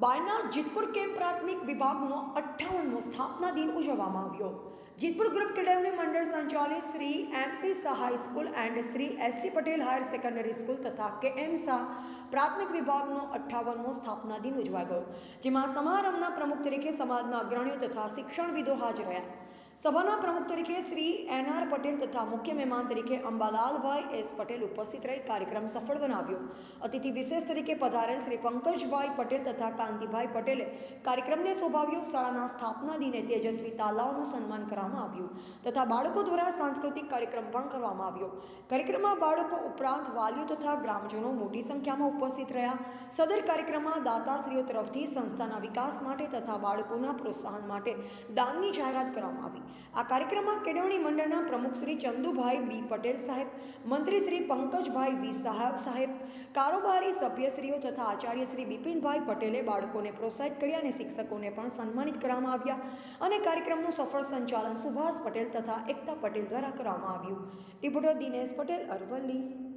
બાયના Jitpur camp પ્રાથમિક વિભાગનો અઠ્ઠાવનમો સ્થાપના દિન ઉજવવામાં આવ્યો. જીતપુર ગ્રુપ કેળવણી મંડળ સંચાલિત Shri M P Shah high school and Shri S C Patel higher secondary school તથા કે એમ શાહ પ્રાથમિક વિભાગનો અઠ્ઠાવનમો સ્થાપના દિન ઉજવાઈ ગયો, જેમાં સમારંભના પ્રમુખ તરીકે સમાજના અગ્રણીઓ તથા શિક્ષણવિદો હાજર રહ્યા. સભાના પ્રમુખ તરીકે શ્રી એન આર પટેલ તથા મુખ્ય મહેમાન તરીકે અંબાલાલભાઈ એસ પટેલ ઉપસ્થિત રહી કાર્યક્રમ સફળ બનાવ્યો. અતિથિ વિશેષ તરીકે પધારેલ શ્રી પંકજભાઈ પટેલ તથા કાંતિભાઈ પટેલે કાર્યક્રમને શોભાવ્યો. શાળાના સ્થાપના દિને તેજસ્વી તાલાઓનું સન્માન કરવામાં આવ્યું તથા બાળકો દ્વારા સાંસ્કૃતિક કાર્યક્રમ પણ કરવામાં આવ્યો. કાર્યક્રમમાં બાળકો ઉપરાંત વાલીઓ તથા ગ્રામજનો મોટી સંખ્યામાં ઉપસ્થિત રહ્યા. સદર કાર્યક્રમમાં દાતાશ્રીઓ તરફથી સંસ્થાના વિકાસ માટે તથા બાળકોના પ્રોત્સાહન માટે દાનની જાહેરાત કરવામાં આવી. આ કાર્યક્રમમાં કેળવણી મંડળના પ્રમુખ શ્રી ચંદુભાઈ બી પટેલ સાહેબ, મંત્રી શ્રી પંકજભાઈ વી સાહેબ સાહેબ, કારોબારી સભ્યશ્રીઓ તથા આચાર્ય શ્રી બિપિનભાઈ પટેલે બાળકોને પ્રોત્સાહિત કર્યા અને શિક્ષકોને પણ સન્માનિત કરવામાં આવ્યા. અને કાર્યક્રમનું સફળ સંચાલન સુભાષ પટેલ તથા એકતા પટેલ દ્વારા કરવામાં આવ્યું. રિપોર્ટર દિનેશ પટેલ, અરવલ્લી.